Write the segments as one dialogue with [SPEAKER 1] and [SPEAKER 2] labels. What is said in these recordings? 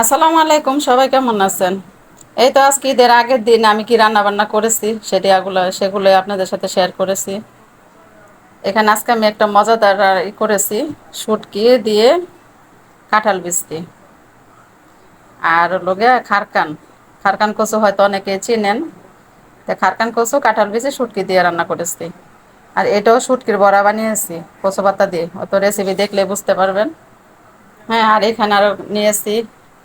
[SPEAKER 1] আসসালামু আলাইকুম, সবাই কেমন আছেন? এই তো আজকে ঈদের আগের দিন আমি কি রান্না বান্না করেছি সেটাগুলো সেগুলো আপনাদের সাথে শেয়ার করেছি। এখানে আজকে আমি একটা মজাদার ই করেছি, শুটকি দিয়ে কাঁঠাল বিস্তি। আর লোকে খারকান। খারকান কচু হয়তো অনেকে চিনেন। তো খারকান কচু, কাঁঠাল বিচি শুটকি দিয়ে রান্না করেছি। আর এটাও শুটকির বড়া বানিয়েছি কচু পাতা দিয়ে। অত রেসিপি দেখলে বুঝতে পারবেন। হ্যাঁ আর এখানে আরও নিয়েছি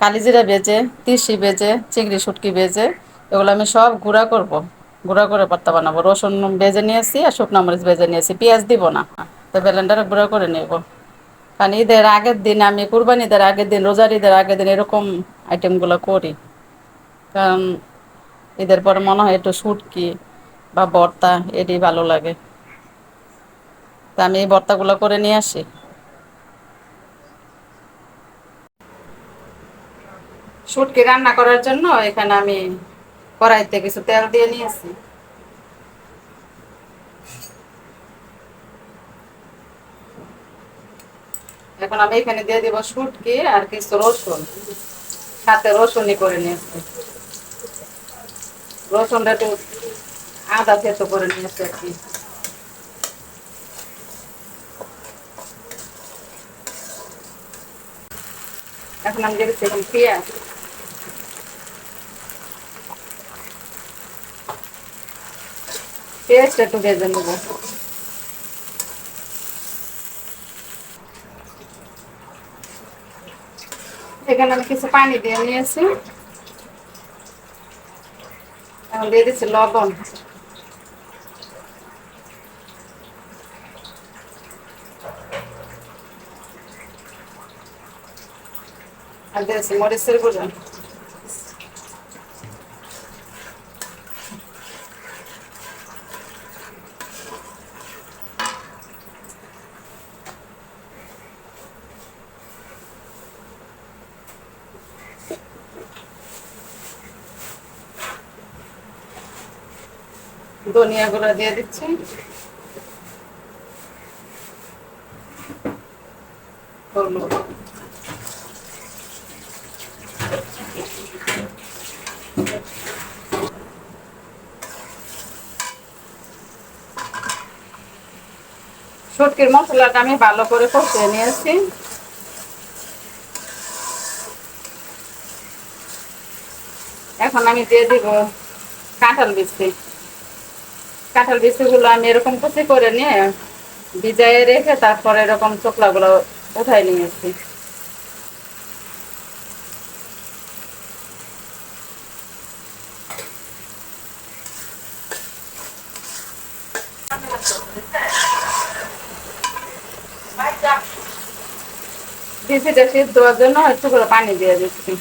[SPEAKER 1] কালিজিরা বেজে, তিসি বেজে, চিংড়ি শুটকি বেজে, এগুলো আমি সব গুঁড়া করব। গুঁড়া করে পাত্তা বানাবো। রসুন বেজে নিয়েছি আর শুকনো মরিচ বেজে নিয়েছি। পেঁয়াজ দিব না। তো ব্লেন্ডারে গুঁড়া করে নেব। কারণ ঈদের আগের দিন আমি, কুরবানি ঈদের আগের দিন, রোজার ঈদের আগের দিন এরকম আইটেমগুলো করি। কারণ ঈদের পরে মনে হয় একটু শুটকি বা ভর্তা এটি ভালো লাগে। তা আমি এই ভর্তাগুলো করে নিয়ে আসি। শুটকি রান্না করার জন্য এখানে আমি কড়াইতে কিছু তেল দিয়ে নিয়েছি। এখন আমি এখানে দিয়ে দিব শুটকি আর কিছু রসুন। সাথে রসুনই করে নিয়েছি। রসুনটা একটু আদা থেতো করে নিয়েছি আর কি। এখন আমি দিচ্ছি এখন পেঁয়াজ। পেঁয়াজটা একটু ভেজে নেব। এখানে আমি কিছু পানি দিয়ে নিয়েছি। এখন দিয়ে দিচ্ছি লবণ। আর দিয়েছি মরিচের গুঁড়ো। ধনিয়া গুঁড়ো দিয়ে দিচ্ছি। শুটকির মশলাটা আমি ভালো করে কষিয়ে নিয়েছি। এখন আমি দিয়ে দিব কাঁঠাল বিচি কাঁঠাল বিচিগুলো আমি এরকম কুচি করে নিয়ে ভিজাইয়ে রেখে তারপরে এরকম চোখলাগুলো উঠাই নিয়েছি। বিচিটা সিদ্ধ হওয়ার জন্য করে পানি দিয়ে দিচ্ছি।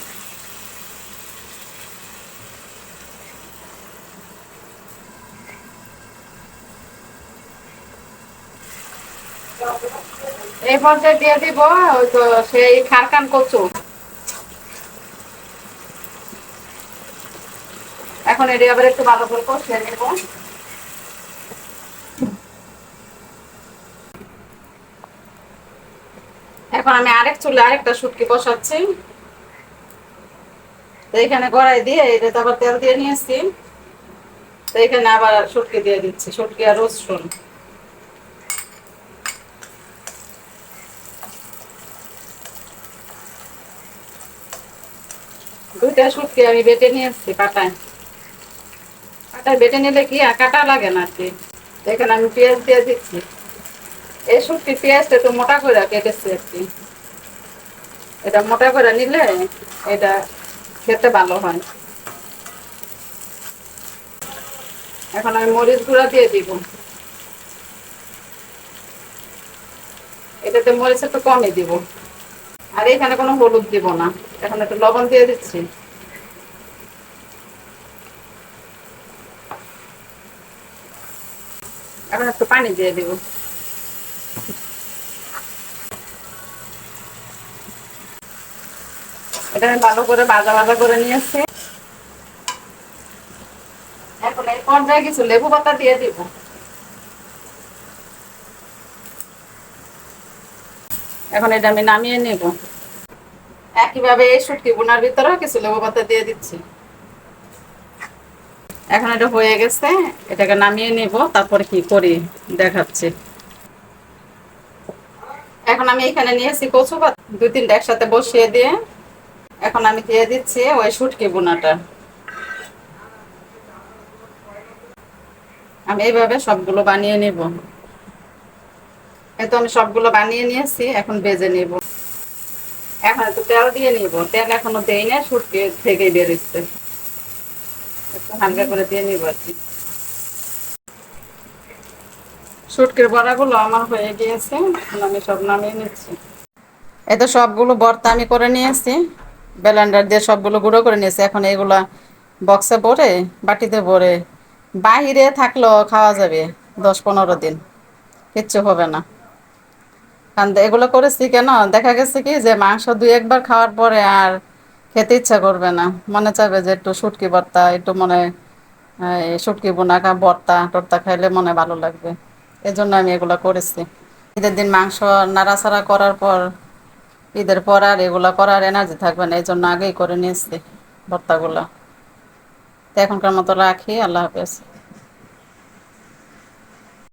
[SPEAKER 1] এই পর্যায়ে দিয়ে দিব, ওই তো সেই খারকান কচু এখন এটি আবার একটু ভালো করে কষিয়ে নেব। এখন আমি আরেক চুলে আরেকটা শুটকি বসাচ্ছি। তো এখানে গড়াই দিয়ে এটা আবার তেল দিয়ে নিয়েছি। তো এখানে আবার শুটকি দিয়ে দিচ্ছি শুটকি আর রসুন। দুইটা শুটকি আমি বেটে নিয়ে এসছি কাটায়। কাটায় বেটে নিলে কি আর কাটা লাগে না আর কি? এখানে আমি পেঁয়াজ দিয়ে দিচ্ছি। এই শুটকি পেঁয়াজটা একটু মোটা করে কেটেছি আর কি। এটা মোটা করে নিলে এটা খেতে ভালো হয়। এখন আমি মরিচ গুঁড়া দিয়ে দিব। এটাতে মরিচ একটু কমই দিব। আর এখানে কোনো হলুদ দিব না। এখন একটু লবণ দিয়ে দিচ্ছি। এখন একটু পানি দিয়ে দিব। এটা আমি ভালো করে ভাজা ভাজা করে নিয়েছি। এখন কিছু লেবু পাতা দিয়ে দিব। এখন এটা আমি নামিয়ে নেব। একইভাবে এই শুটকি বোনার ভিতরে কিছু লেবু পাতা দিয়ে দিচ্ছি। এখন এটা হয়ে গেছে, এটাকে নামিয়ে নিব, তারপরে কি করি দেখাচ্ছি। এখন আমি এখানে নিয়েছি কচু পাতা, দুই তিনটা একসাথে বসিয়ে দিয়ে এখন আমি দিয়ে দিচ্ছি ওই শুটকি বোনাটা। আমি এইভাবে সবগুলো বানিয়ে নিব। এই তো আমি সবগুলো বানিয়ে নিয়েছি, এখন বেজে নিব। এখন একটু তেল দিয়ে নিব। তেল এখনও দেই না শুটকি থেকে বেরোচ্ছে একটু হালকা করে দিয়ে নিব আর কি। শুটকির বড়াগুলো আমার হয়ে গিয়েছে আমি সব নামিয়ে নিচ্ছি। এই সবগুলো ভর্তা আমি করে নিয়েছি। ব্লেন্ডার দিয়ে সবগুলো গুঁড়ো করে নিয়েছি। এখন এগুলা বক্সে ভরে, বাটিতে ভরে বাহিরে থাকলেও খাওয়া যাবে দশ পনেরো দিন। কিচ্ছু হবে না। কারণ এগুলো করেছি কেন? দেখা গেছে কি যে মাংস দুই একবার খাওয়ার পরে আর খেতে ইচ্ছা করবে না। মনে চাইবে যে একটু শুটকি ভর্তা, একটু মনে এই শুটকি বোনা খা ভর্তা, টর্তা খাইলে মনে ভালো লাগবে। এজন্য আমি এগুলো করেছি। ঈদের দিন মাংস নাড়াচাড়া করার পর, ঈদের পর আর এগুলো করার এনার্জি থাকবে না। এই জন্য আগেই করে নিয়েছি ভর্তাগুলো। তো এখনকার মতো রাখি। আল্লাহ হাফেজ।